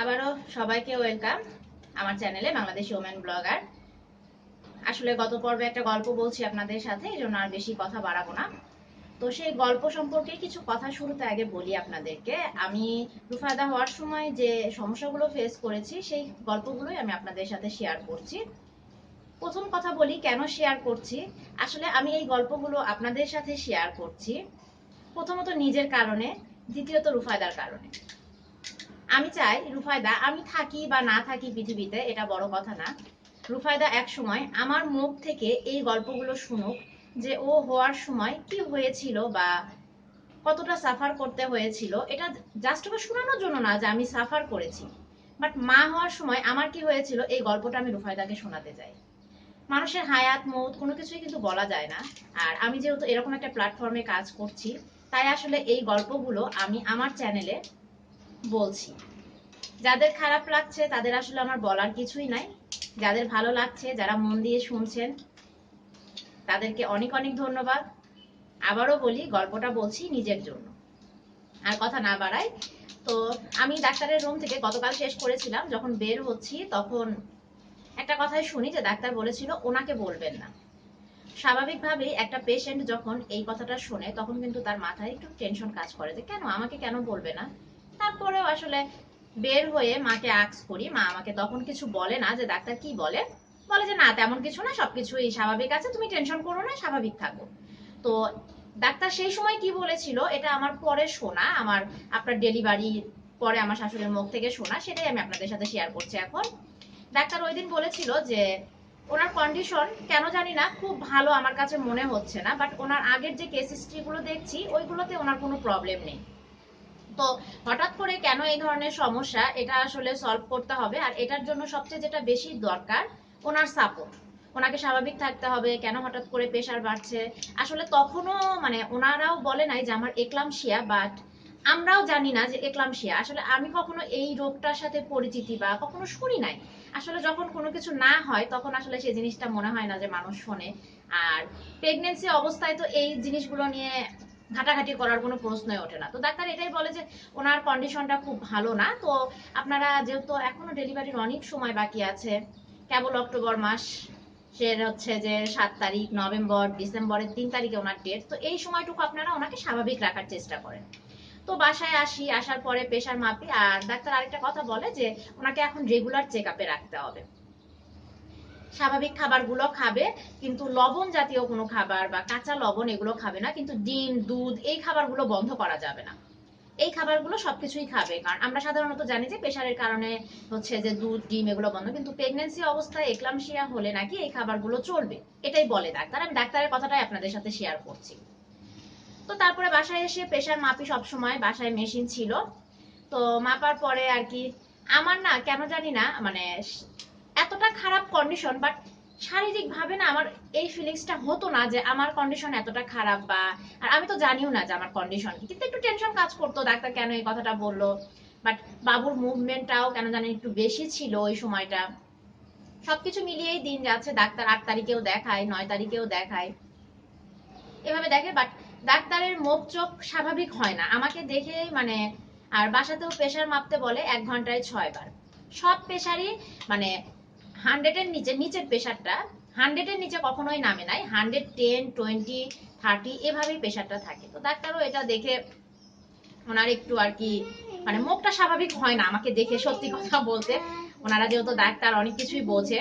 আবারও সবাইকে ওয়েলকাম আমার চ্যানেলে বাংলাদেশি ওমেন ব্লগার আসলে গত পর্বে একটা গল্প বলছি আপনাদের সাথে, এই জন্য আর বেশি কথা বাড়াবো না। তো সেই গল্প সম্পর্কে কিছু কথা শুরুতে আগে বলি আপনাদেরকে। আমি রুফায়দা হওয়ার সময় যে সমস্যাগুলো ফেস করেছি, সেই গল্পগুলোই আমি আপনাদের সাথে শেয়ার করছি। প্রথম কথা বলি, কেন শেয়ার করছি? আসলে আমি এই গল্পগুলো আপনাদের সাথে শেয়ার করছি। প্রথমত নিজের কারণে, দ্বিতীয়ত রুফায়দার কারণে। আমি চাই রুফায়দা, আমি থাকি বা না থাকি পৃথিবীতে, এটা বড় কথা না। রুফায়দা এক সময় আমার মুখ থেকে এই গল্পগুলো শুনুক যে ও হওয়ার সময় কি হয়েছিল বা কতটা সাফার করতে হয়েছিল। এটা জাস্ট ওকে শোনানোর জন্য না যে আমি সাফার করেছি। বাট মা হওয়ার সময় আমার কি হয়েছিল, এই গল্পটা আমি রুফায়দাকে শোনাতে চাই। মানুষের হায়াত, মত কোনো কিছুই কিন্তু বলা যায় না। আর আমি যেহেতু এরকম একটা প্ল্যাটফর্মে কাজ করছি, তাই আসলে এই গল্পগুলো আমি আমার চ্যানেলে বলছি। যাদের খারাপ লাগছে, তাদের আসলে আমার বলার কিছুই নাই। যাদের ভালো লাগছে, যারা মন দিয়ে শুনছেন, তাদেরকে অনেক অনেক ধন্যবাদ। আবারও বলি, গল্পটা বলছি নিজের জন্য। আর কথা না বাড়াই, তো আমি ডাক্তারের রুম থেকে গতকাল শেষ করেছিলাম, যখন বের হচ্ছি, তখন একটা কথাই শুনি যে ডাক্তার বলেছিল, ওনাকে বলবেন না। স্বাভাবিকভাবেই একটা পেশেন্ট যখন এই কথাটা শোনে, তখন কিন্তু তার মাথায় একটু টেনশন কাজ করে যে, কেন? আমাকে কেন বলবে না? তারপরেও আসলে বের হয়ে মাকে আক্স করি, মা আমাকে তখন কিছু বলে না যে ডাক্তার কি বলে? বলে যে, না, তেমন কিছু না, সবকিছুই স্বাভাবিক আছে, তুমি টেনশন করো না, স্বাভাবিক থাকো। তো ডাক্তার সেই সময় কি বলেছিল? এটা আমার পরে শোনা, আমার, আপনার ডেলিভারি পরে আমার শাশুড়ির মুখ থেকে শোনা, সেটাই আমি আপনাদের সাথে শেয়ার করছি এখন। ডাক্তার ওই দিন বলেছিল যে, ওনার কন্ডিশন কেন জানি না, খুব ভালো আমার কাছে মনে হচ্ছে না বাট ওনার আগের যে কেস হিস্ট্রিগুলো দেখছি, ওইগুলোতে ওনার কোনো প্রবলেম নেই। তো হঠাৎ করে কেন এই ধরনের সমস্যা? এটা আসলে সলভ করতে হবে। আর এটার জন্য সবচেয়ে যেটা বেশি দরকার, ওনার সাপোর্ট ওনাকে স্বাভাবিক থাকতে হবে, কেন হঠাৎ করে প্রেশার বাড়ছে? আসলে তখনও মানে ওনারাও বলে নাই যে আমার একলামশিয়া বাট আমরাও জানি না যে একলামশিয়া আসলে আমি কখনো এই রোগটার সাথে পরিচিতি বা কখনো শুনি নাই। আসলে যখন কোনো কিছু না হয়, তখন আসলে সেই জিনিসটা মনে হয় না যে মানুষ শোনে। আর প্রেগনেন্সি অবস্থায় তো এই জিনিসগুলো নিয়ে ঘাটাঘাটি করার কোনো প্রশ্নই ওঠে না। তো ডাক্তার এটাই বলে যে, ওনার কন্ডিশনটা খুব ভালো না। তো আপনারা যেহেতু এখনও ডেলিভারির অনেক সময় বাকি আছে, কেবল অক্টোবর মাস সে হচ্ছে যে সাত তারিখ, নভেম্বর, ডিসেম্বরের তিন তারিখে ওনার ডেট তো এই সময়টুকু আপনারা ওনাকে স্বাভাবিক রাখার চেষ্টা করেন। তো বাসায় আসি, আসার পরে প্রেশার মাপি, আর ডাক্তার আরেকটা কথা বলে যে, ওনাকে এখন রেগুলার চেক আপে রাখতে হবে। স্বাভাবিক খাবারগুলো খাবে, কিন্তু লবণ জাতীয় কোনো খাবার বা কাঁচা লবণ এগুলো খাবে না, কিন্তু ডিম, দুধ এই খাবারগুলো বন্ধ করা যাবে না। এই খাবারগুলো সবকিছুই খাবে, কারণ আমরা সাধারণত জানি যে প্রেশারের কারণে হচ্ছে যে দুধ, ডিম এগুলো বন্ধ, কিন্তু প্রেগনেন্সি অবস্থায় একলামশিয়া হলে নাকি এই খাবারগুলো চলবে। এটাই বলে ডাক্তার। আমি ডাক্তারের কথাটাই আপনাদের সাথে শেয়ার করছি। তো তারপরে বাসায় এসে প্রেশার মাপি সব সময় বাসায় মেশিন ছিল। তো মাপার পরে আর কি, আমার না, কেন জানি না মানে এতটা খারাপ কন্ডিশন বাট শারীরিক ভাবে না আমার এই ফিলিংসটা হতো না যে আমার কন্ডিশন এতটা খারাপ বা, আর আমি তো জানিও না যে আমার কন্ডিশন কিন্তু একটু টেনশন কাজ করতো, ডাক্তার কেন এই কথাটা বলল? বাট বাবুর মুভমেন্টটাও কেন জানি একটু বেশি ছিল ওই সময়টা। সবকিছু মিলিয়েই দিন যাচ্ছে, ডাক্তার আট তারিখেও দেখায়, নয় তারিখেও দেখায়। এভাবে দেখে বাট ডাক্তারের মুখ চোখ স্বাভাবিক হয় না। আমাকে দেখে মানে আর বাসাতেও প্রেশার মাপতে বলে এক ঘন্টায় ছয় বার সব প্রেশারই মানে হান্ড্রেডের নিচে, নিচের প্রেশারটা হান্ড্রেডের নিচে কখনোই নামে নাই, হান্ড্রেড, টেন, টোয়েন্টি, থার্টি এভাবেই প্রেশারটা থাকে। তো ডাক্তারও এটা দেখে ওনার একটু আর কি মানে মুখটা স্বাভাবিক হয় না আমাকে দেখে সত্যি কথা বলতে। ওনারা যেহেতু ডাক্তার, অনেক কিছুই বোঝে।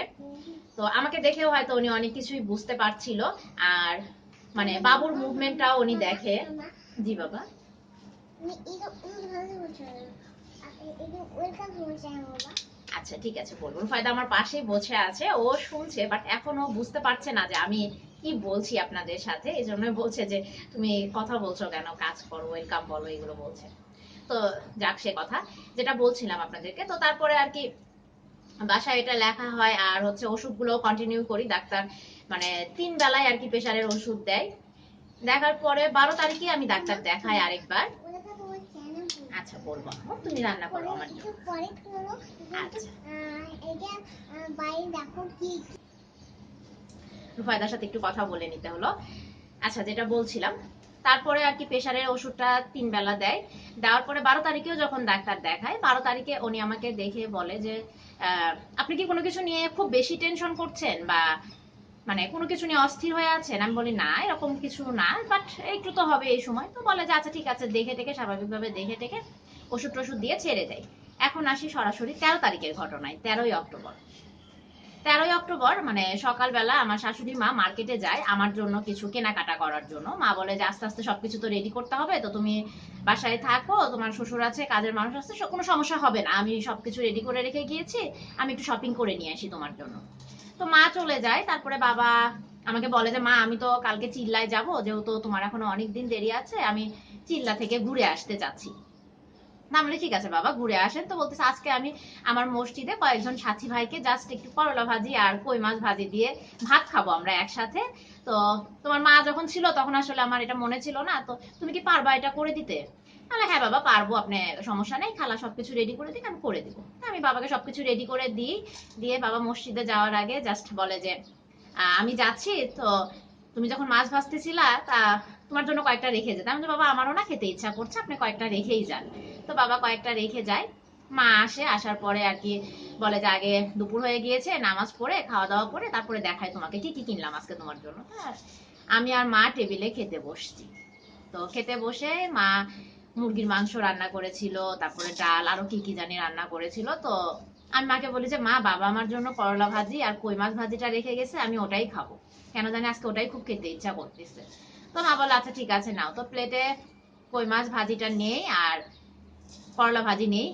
তো আমাকে দেখেও হয়তো উনি অনেক কিছুই বুঝতে পারছিল। আর মানে বাবুর মুভমেন্টটাও উনি দেখে। জি বাবা। আচ্ছা ঠিক আছে বলব ফায়দা আমার পাশেই বসে আছে ও শুনছে বাট এখনও বুঝতে পারছে না যে আমি কি বলছি আপনাদের সাথে। এই জন্য বলছে যে তুমি কথা বলছো কেন? কাজ করো ওয়েলকাম বলো এগুলো বলছে। তো যাক সে কথা। যেটা বলছিলাম আপনাদেরকে তো তারপরে আর কি বাসায় এটা লেখা হয় আর হচ্ছে ওষুধগুলো কন্টিনিউ করি। ডাক্তার মানে তিন বেলায় আর কি প্রেশারের ওষুধ দেয়। দেখার পরে বারো তারিখে আমি ডাক্তার দেখাই আরেকবার। আচ্ছা বলব তুমি রান্না করো আমার জন্য। আচ্ছা। রুফায়দার সাথে একটু কথা বলে নিতে হলো। আচ্ছা যেটা বলছিলাম তারপরে আর কি প্রেশারের ওষুধটা তিন বেলা দেয়। দেওয়ার পরে বারো তারিখেও যখন ডাক্তার দেখায় বারো তারিখে উনি আমাকে দেখে বলে যে আপনি কি কোনো কিছু নিয়ে খুব বেশি টেনশন করছেন? বা মানে কোনো কিছু নিয়ে অস্থির হয়ে আছেন? আমি বলি না এরকম কিছু না বাট একটু তো হবে এই সময়। তো বলে যে আচ্ছা ঠিক আছে দেখে টেকে স্বাভাবিকভাবে দেখে টেকে ওষুধ টষুধ দিয়ে ছেড়ে দেয়। এখন আসি সরাসরি তেরো তারিখের ঘটনায়, তেরোই অক্টোবর। তেরোই অক্টোবর মানে সকালবেলা আমার শাশুড়ি মা মার্কেটে যায় আমার জন্য কিছু কেনাকাটা করার জন্য। মা বলে যে, আস্তে আস্তে সবকিছু তো রেডি করতে হবে, তো তুমি বাসায় থাকো, তোমার শ্বশুর আছে, কাজের মানুষ আছে কোনো সমস্যা হবে না। আমি সবকিছু রেডি করে রেখে গিয়েছি, আমি একটু শপিং করে নিয়ে আসি তোমার জন্য। তো মা চলে যায়, তারপরে বাবা আমাকে বলে যে, মা, আমি তো কালকে চিল্লায় যাব, যেহেতু তোমার এখনও অনেক দিন দেরি আছে, আমি চিল্লা থেকে ঘুরে আসতে চাচ্ছি না আমি ঠিক আছে বাবা ঘুরে আসেন। তো বলতেছে আজকে আমি আমার মসজিদে কয়েকজন সাথী ভাইকে জাস্ট একটু করলা ভাজি আর কই মাছ ভাজি দিয়ে ভাত খাব আমরা একসাথে। তো তোমার মা যখন ছিল তখন আসলে আমার এটা মনে ছিল না। তো তুমি কি পারবা এটা করে দিতে? তাহলে হ্যাঁ বাবা পারব আপনি সমস্যা নেই খালা সবকিছু রেডি করে দিক আমি করে দিব। আমি বাবাকে সবকিছু রেডি করে দিই দিয়ে বাবা মসজিদে যাওয়ার আগে জাস্ট বলে যে আমি যাচ্ছি তো তুমি যখন মাছ ভাজতেছিলা তা তোমার জন্য কয়েকটা রেখে যেতে। আমি বলি, বাবা আমারও না খেতে ইচ্ছা করছে আপনি কয়েকটা রেখেই যান। তো বাবা কয়েকটা রেখে যায়। মা আসে, আসার পরে আর কি বলে যে আগে দুপুর হয়ে গিয়েছে, নামাজ পড়ে, খাওয়া দাওয়া করে, তারপরে দেখায় তোমাকে কি কি কিনলাম আজকে তোমার জন্য। হ্যাঁ আমি আর মা টেবিলে খেতে বসছি। তো খেতে বসে মা মুরগির মাংস রান্না করেছিল, তারপরে ডাল, আরও কি কি জানি রান্না করেছিল। তো আমি মাকে বলি যে, মা, বাবা আমার জন্য করলা ভাজি আর কই মাছ ভাজিটা রেখে গেছে, আমি ওটাই খাব। কেন জানি আজকে ওটাই খুব খেতে ইচ্ছা করতেছে। তো মা বলে আচ্ছা ঠিক আছে, নাও। তো প্লেটে কই মাছ ভাজিটা নেই আর করলা ভাজি নেই।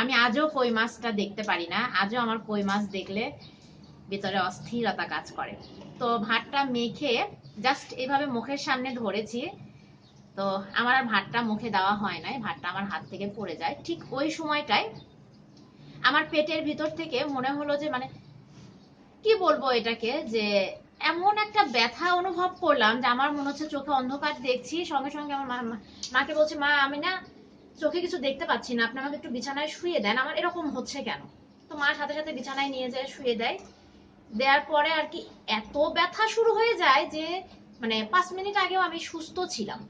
আমি আজও কই মাছটা দেখতে পারি না। আজও আমার কই মাছ দেখলে ভিতরে অস্থিরতা কাজ করে। তো ভাতটা মেখে জাস্ট এভাবে মুখের সামনে ধরেছি। তো আমার আর ভাতটা মুখে দেওয়া হয় নাই। ভাতটা আমার হাত থেকে পড়ে যায়। ঠিক ওই সময়টায় আমার পেটের ভিতর থেকে মনে হলো যে মানে কি বলব এটাকে? যে এমন একটা ব্যথা অনুভব করলাম যে আমার মনে হচ্ছে চোখে অন্ধকার দেখছি। সঙ্গে সঙ্গে আমার মাকে বলছে, মা, আমি না চোখে কিছু দেখতে পাচ্ছি না আপনি আমাকে একটু বিছানায় শুয়ে দেন, আমার এরকম হচ্ছে কেন? তো মা সাথে সাথে বিছানায় নিয়ে যায়, শুয়ে দেয়। দেওয়ার পরে আর কি এত ব্যথা শুরু হয়ে যায় যে মানে পাঁচ মিনিট আগেও আমি সুস্থ ছিলাম।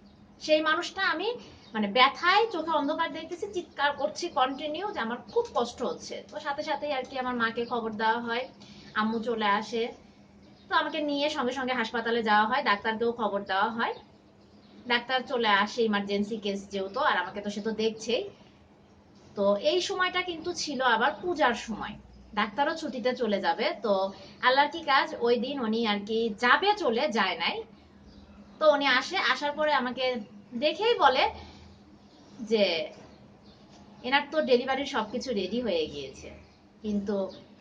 সেই মানুষটা আমি মানে ব্যথায় চোখে অন্ধকার দেখতেছি, চিৎকার করছি কন্টিনিউ যে আমার খুব কষ্ট হচ্ছে। তো সাথে সাথেই আর কি আমার মাকে খবর দেওয়া হয়, আম্মু চলে আসে। তো আমাকে নিয়ে সঙ্গে সঙ্গে হাসপাতালে যাওয়া হয়, ডাক্তারকেও খবর দেওয়া হয়। ডাক্তার চলে আসে ইমার্জেন্সি কেস যেহেতু, আর আমাকে তো সে তো দেখছেই। তো এই সময়টা কিন্তু ছিল আবার পূজার সময়। ডাক্তারও ছুটিতে চলে যাবে, তো আল্লাহর কি কাজ? ওই দিন উনি আর কি যাবে চলে, যায় নাই। তো উনি আসে, আসার পরে আমাকে দেখেই বলে যে এনার তো ডেলিভারির সবকিছু রেডি হয়ে গিয়েছে। কিন্তু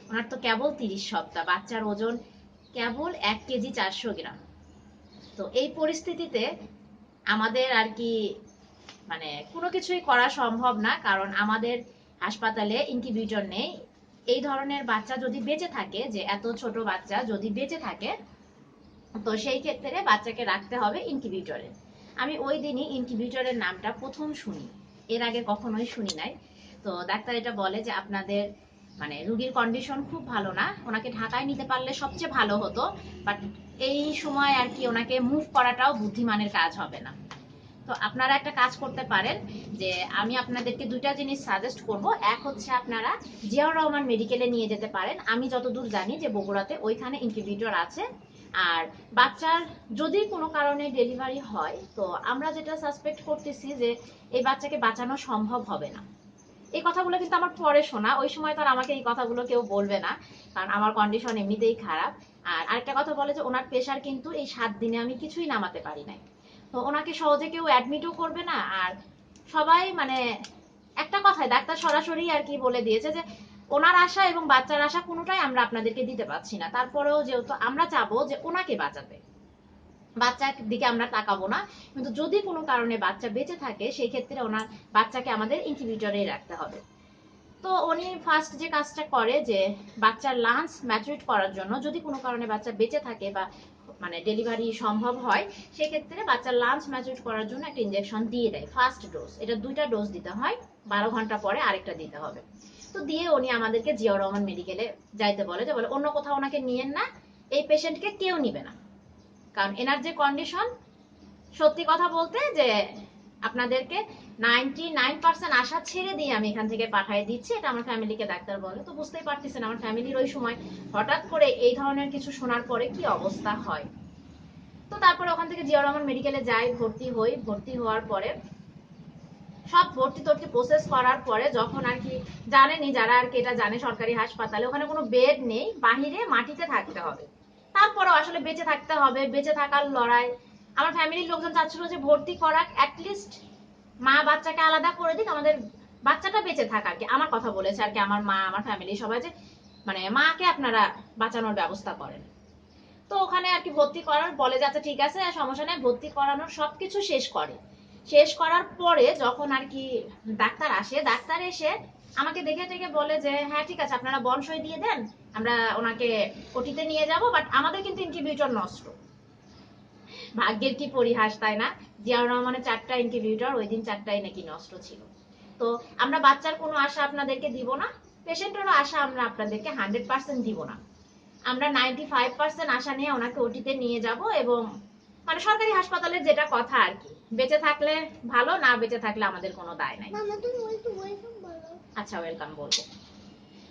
ওনার তো কেবল তিরিশ সপ্তাহ, বাচ্চার ওজন কেবল এক কেজি চারশো গ্রাম। তো এই পরিস্থিতিতে আমাদের আর কি মানে কোনো কিছুই করা সম্ভব না, কারণ আমাদের হাসপাতালে ইনকিউবেটর নেই। এই ধরনের বাচ্চা যদি বেঁচে থাকে, যে এত ছোট বাচ্চা যদি বেঁচে থাকে, তো সেই ক্ষেত্রে বাচ্চাকে রাখতে হবে ইনকিউবেটরে আমি ওই দিনই ইনকিউবেটরের নামটা প্রথম শুনি। এর আগে কখনোই শুনি নাই। তো ডাক্তার এটা বলে যে আপনাদের মানে রুগীর কন্ডিশন খুব ভালো না। ওনাকে ঢাকায় নিতে পারলে সবচেয়ে ভালো হতো বাট এই সময় আর কি ওনাকে মুভ করাটাও বুদ্ধিমানের কাজ হবে না। তো আপনারা একটা কাজ করতে পারেন যে আমি আপনাদেরকে দুইটা জিনিস সাজেস্ট করব। এক হচ্ছে আপনারা জিয়াউর রহমান মেডিকেলে নিয়ে যেতে পারেন। আমি যতদূর জানি যে বগুড়াতে ওইখানে ইনকিউবেটর আছে। আর বাচ্চার যদি কোনো কারণে ডেলিভারি হয়, তো আমরা যেটা সাসপেক্ট করতেছি যে এই বাচ্চাকে বাঁচানো সম্ভব হবে না। এই কথাগুলো কিন্তু আমার পরে শোনা। ওই সময় তো আর আমাকে এই কথাগুলো কেউ বলবে না, কারণ আমার কন্ডিশন এমনিতেই খারাপ। আর আরেকটা কথা বলে যে ওনার প্রেশার কিন্তু এই সাত দিনে আমি কিছুই নামাতে পারি নাই। তো ওনাকে সহজে কেউ অ্যাডমিটও করবে না। আর সবাই মানে একটা কথায় ডাক্তার সরাসরি আর কি বলে দিয়েছে যে, ওনার আশা এবং বাচ্চার আশা কোনোটাই আমরা আপনাদেরকে দিতে পারছি না। তারপরেও যেহেতু আমরা চাবো যে ওনাকে বাঁচাতে। বাচ্চার দিকে আমরা তাকাবো না। কিন্তু যদি কোনো কারণে বাচ্চা বেঁচে থাকে, সেই ক্ষেত্রে ওনার বাচ্চাকে আমাদের ইনকিউবেটরে রাখতে হবে। তো উনি ফার্স্ট যে কাজটা করে যে, বাচ্চার লাঞ্চ ম্যাচুরেট করার জন্য যদি কোনো কারণে বাচ্চা বেঁচে থাকে বা মানে ডেলিভারি সম্ভব হয়, সেক্ষেত্রে বাচ্চার লাঞ্চ ম্যাচুরেট করার জন্য একটা ইনজেকশন দিয়ে দেয় ফার্স্ট ডোজ এটা দুইটা ডোজ দিতে হয়, বারো ঘণ্টা পরে আরেকটা দিতে হবে। তো দিয়ে উনি আমাদেরকে জিয়াউর রহমান মেডিকেলে যাইতে বলে যে, বলে, অন্য কোথাও ওনাকে নিয়েন না, এই পেশেন্টকে কেউ নিবে না। কারণ এনার যে কন্ডিশন সত্যি কথা বলতে যে আপনাদেরকে নাইনটি নাইন পার্সেন্ট আশা ছেড়ে দিয়ে আমি এখান থেকে পাঠিয়ে দিচ্ছি। এটা আমার ফ্যামিলিকে ডাক্তার বলে। তো বুঝতেই পারতেছেন, আমার ফ্যামিলির ওই সময় হঠাৎ করে এই ধরনের কিছু শোনার পরে কি অবস্থা হয়। তো তারপরে ওখান থেকে জিয়া রহমান মেডিকেলে যাই, ভর্তি হই। ভর্তি হওয়ার পরে সব ভর্তি টর্তি প্রসেস করার পরে যখন আর কি জানেনি যারা আর কি এটা জানে সরকারি হাসপাতালে, ওখানে কোনো বেড নেই, বাহিরে মাটিতে থাকতে হবে। তারপরেও আসলে বেঁচে থাকতে হবে, বেঁচে থাকার লড়াই আমার ফ্যামিলির লোকজন চাচ্ছিল যে ভর্তি করাক অ্যাটলিস্ট মা বাচ্চাকে আলাদা করে দিক, আমাদের বাচ্চাটা বেঁচে থাক আর কি। আমার কথা বলেছে আর কি, আমার মা, আমার ফ্যামিলি সবাই যে মানে মাকে আপনারা বাঁচানোর ব্যবস্থা করেন। তো ওখানে আর কি ভর্তি করার, বলে যাচ্ছে ঠিক আছে, সমস্যা নেই, ভর্তি করানোর সবকিছু শেষ করে। শেষ করার পরে যখন আর কি ডাক্তার আসে, ডাক্তার এসে আমাকে দেখে টেকে বলে যে হ্যাঁ ঠিক আছে, আপনারা বনসই দিয়ে দেন, আমরা ওনাকে ওটিতে নিয়ে যাব। বাট আমাদের কিন্তু ইনকিউবেটর নষ্ট। ভাগ্যের কি পরিহাস তাই না? জিয়াউর রহমানের চারটা ইনকিউবেটর ওই দিন চারটাই নাকি নষ্ট ছিল। তো আমরা বাচ্চার কোনো আশা আপনাদেরকে দিব না পেশেন্টেরও আশা আমরা আপনাদেরকে হান্ড্রেড পার্সেন্ট দিব না। আমরা নাইনটি ফাইভ পার্সেন্ট আশা নিয়ে ওনাকে ওটিতে নিয়ে যাব এবং মানে সরকারি হাসপাতালের যেটা কথা আর কি বেঁচে থাকলে ভালো না বেঁচে থাকলে আমাদের কোনো দায় নাই। আচ্ছা ওয়েলকাম বলব।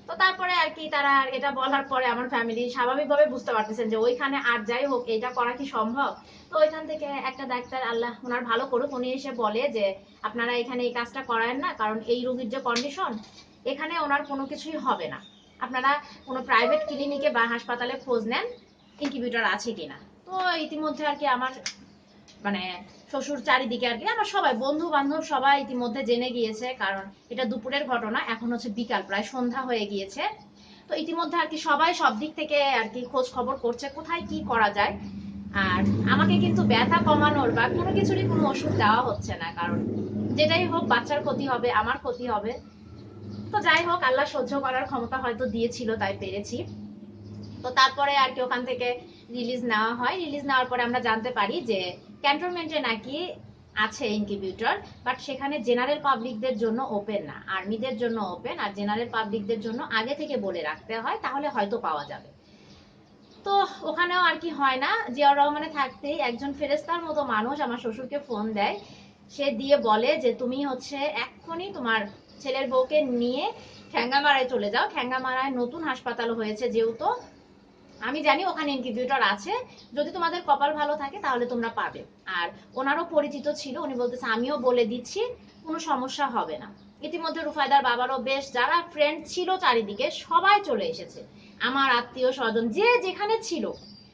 তো তারপরে আর কি তারা এটা বলার পরে আমার ফ্যামিলি স্বাভাবিকভাবে বুঝতে পারতেছেন যে ওইখানে আর যাই হোক এটা করা কি সম্ভব? তো ওইখান থেকে একটা ডাক্তার, আল্লাহ ওনার ভালো করুক, উনি এসে বলে যে আপনারা এখানে এই কাজটা করায়েন না, কারণ এই রোগীর যে কন্ডিশন এখানে ওনার কোনো কিছুই হবে না। আপনারা কোনো প্রাইভেট ক্লিনিকে বা হাসপাতালে খোঁজ নেন ইনকিউবেটর আছে কিনা। তো ইতিমধ্যে আর কি আমার মানে শ্বশুর চারিদিকে আর কি। আমার সবাই বন্ধু বান্ধব সবাই ইতিমধ্যে জেনে গিয়েছে, কারণ এটা দুপুরের ঘটনা, এখন হচ্ছে বিকাল, প্রায় সন্ধ্যা হয়ে গিয়েছে। তো ইতিমধ্যে আর কি সবাই সব দিক থেকে আর কি খোঁজ খবর করছে, কোথায় কি করা যায়। আর আমাকে কিন্তু ব্যথা কমানোর বা কোনো কিছুরই কোনো ওষুধ দেওয়া হচ্ছে না, কারণ যেটাই হোক বাচ্চার ক্ষতি হবে, আমার ক্ষতি হবে। তো যাই হোক, আল্লাহ সহ্য করার ক্ষমতা হয়তো দিয়েছিল, তাই পেরেছি। তো তারপরে আর কি ওখান থেকে রিলিজ নেওয়া হয়। রিলিজ নেওয়ার পরে আমরা জানতে পারি যে ক্যান্টনমেন্টে নাকি আছে ইনকিউবেটর, বাট সেখানে জেনারেল পাবলিকদের জন্য ওপেন না। আর্মিদের জন্য ওপেন, আর জেনারেল পাবলিকদের জন্য আগে থেকে বলে রাখতে হয়, তাহলে হয়তো পাওয়া যাবে। তো ওখানেও আর কি হয় না, জিয়াউর রহমানে থাকতেই একজন ফেরেস্তার মতো মানুষ আমার শ্বশুরকে ফোন দেয়। সে দিয়ে বলে যে, তুমি হচ্ছে এক্ষুনি তোমার ছেলের বউকে নিয়ে ঠ্যাঙ্গামারায় চলে যাও। ঠ্যাঙ্গামারায় নতুন হাসপাতাল হয়েছে যেহেতু আমি জানি ওখানে ইনকিউবেটর আছে। যদি তোমাদের কপাল ভালো থাকে, তাহলে তোমরা পাবে। আর ওনারও পরিচিত ছিল, উনি বলতেছে, আমিও বলে দিচ্ছি, কোনো সমস্যা হবে না। ইতিমধ্যে রুফায়দার বাবারও বেশ, যারা ফ্রেন্ড ছিল চারিদিকে, সবাই চলে এসেছে। আমার আত্মীয় স্বজন, যে যেখানে ছিল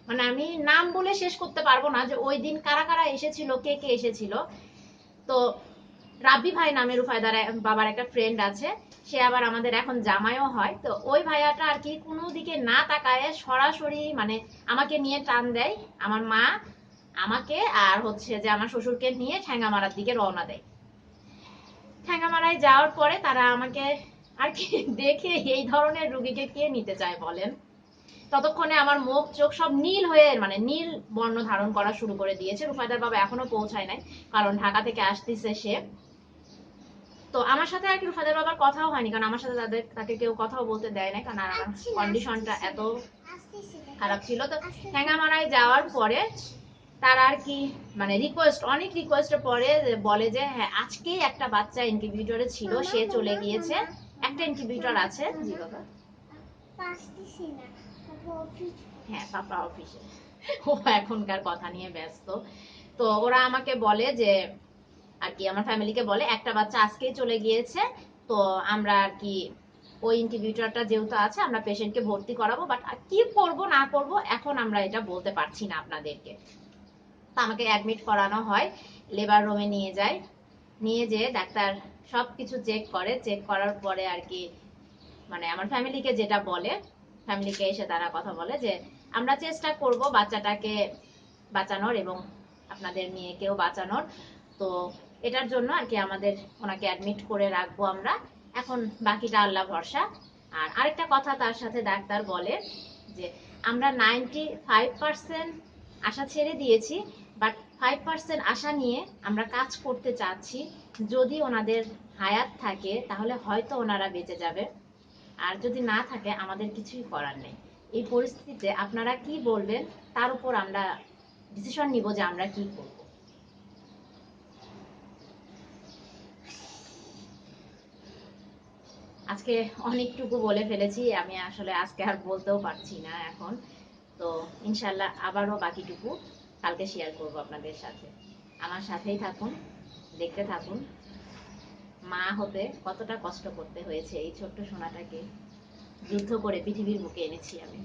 মানে আমি নাম বলে শেষ করতে পারব না যে ওই দিন কারা কারা এসেছিল, কে কে এসেছিল। তো রাব্বি ভাই নামে রুফায়দার বাবার একটা ফ্রেন্ড আছে, সে আবার আমাদের এখন জামাইও হয়। তো ওই ভাইয়াটা আর কি কোনো দিকে না তাকায় সরাসরি মানে আমাকে নিয়ে টান দেয়, আমার মা আমাকে আর হচ্ছে যে আমার শ্বশুরকে নিয়ে ঠ্যাঙ্গামারার দিকে রওনা দেয়। ঠ্যাঙ্গামারায় যাওয়ার পরে তারা আমাকে আর কি দেখে এই ধরনের রুগীকে কে নিতে চায় বলেন। ততক্ষণে আমার মুখ চোখ সব নীল হয়ে মানে নীল বর্ণ ধারণ করা শুরু করে দিয়েছে। রুফায়দার বাবা এখনও পৌঁছায় নাই, কারণ ঢাকা থেকে আসতেছে সে। তো আমার সাথে আর কি রুফাদের বাবার কথাও হয়নি কারণ আমার সাথে তাদের তাকে কেউ কথাও বলতে দেয় না কারণ আমার কন্ডিশনটা এত খারাপ ছিল। তো ঠ্যাঙ্গামারায় যাওয়ার পরে তারা আর কি মানে রিকোয়েস্ট অনেক রিকোয়েস্টের পরে বলে যে হ্যাঁ আজকেই একটা বাচ্চা ইনকিউবেটরে ছিল সে চলে গিয়েছে। একটা ইনকিউবেটর আছে জি বাবা। হ্যাঁ পাপা অফিসে ও এখনকার কথা নিয়ে ব্যস্ত। তো ওরা আমাকে বলে যে আর কি, আমার ফ্যামিলিকে বলে, একটা বাচ্চা আজকেই চলে গিয়েছে, তো আমরা আর কি ওই ইনকিউবেটরটা যেহেতু আছে, আমরা পেশেন্টকে ভর্তি করাবো বাট কি করব, না করব, এখন আমরা এটা বলতে পারছি না আপনাদেরকে। তো আমাকে অ্যাডমিট করানো হয় লেবার রুমে নিয়ে যায় নিয়ে যেয়ে ডাক্তার সব কিছু চেক করে চেক করার পরে আর কি মানে আমার ফ্যামিলিকে যেটা বলে ফ্যামিলিকে এসে তারা কথা বলে যে, আমরা চেষ্টা করব বাচ্চাটাকে বাঁচানোর এবং আপনাদের মেয়েকেও বাঁচানোর। তো এটার জন্য আর কি আমাদের ওনাকে অ্যাডমিট করে রাখব আমরা। এখন বাকিটা আল্লাহ ভরসা। আর আরেকটা কথা তার সাথে ডাক্তার বলে যে, আমরা নাইনটি ফাইভ পার্সেন্ট আশা ছেড়ে দিয়েছি বাট ফাইভ পার্সেন্ট আশা নিয়ে আমরা কাজ করতে চাচ্ছি। যদি ওনাদের হায়াত থাকে, তাহলে হয়তো ওনারা বেঁচে যাবে। আর যদি না থাকে, আমাদের কিছুই করার নেই। এই পরিস্থিতিতে আপনারা কি বলবেন? তার উপর আমরা ডিসিশন নিব যে আমরা কি করব। আজকে অনেকটুকু বলে ফেলেছি, আমি আসলে আজকে আর বলতেও পারছি না এখন। তো ইনশাল্লাহ আবারও বাকিটুকু কালকে শেয়ার করব আপনাদের সাথে। আমার সাথেই থাকুন, দেখতে থাকুন। মা হতে কতটা কষ্ট করতে হয়েছে এই ছোট্ট সোনাটাকে যুদ্ধ করে পৃথিবীর মুখে এনেছি আমি।